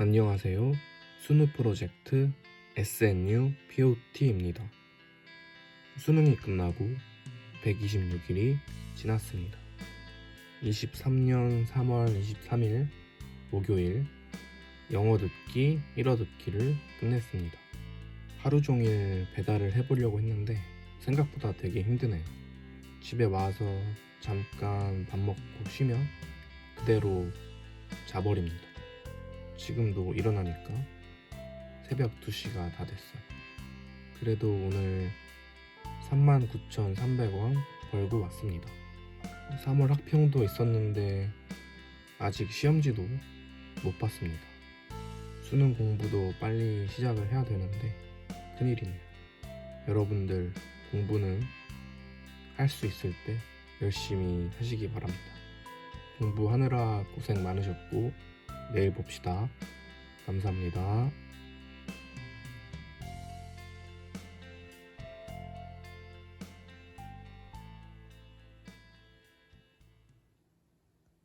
안녕하세요. 수능 프로젝트 SNU POT입니다. 수능이 끝나고 126일이 지났습니다. 23년 3월 23일 목요일 영어 듣기, 일어 듣기를 끝냈습니다. 하루 종일 배달을 해보려고 했는데 생각보다 되게 힘드네요. 집에 와서 잠깐 밥 먹고 쉬면 그대로 자버립니다. 지금도 일어나니까 새벽 2시가 다 됐어요. 그래도 오늘 39,300원 벌고 왔습니다. 3월 학평도 있었는데 아직 시험지도 못 봤습니다. 수능 공부도 빨리 시작을 해야 되는데 큰일이네요. 여러분들 공부는 할 수 있을 때 열심히 하시기 바랍니다. 공부하느라 고생 많으셨고 내일 봅시다. 감사합니다.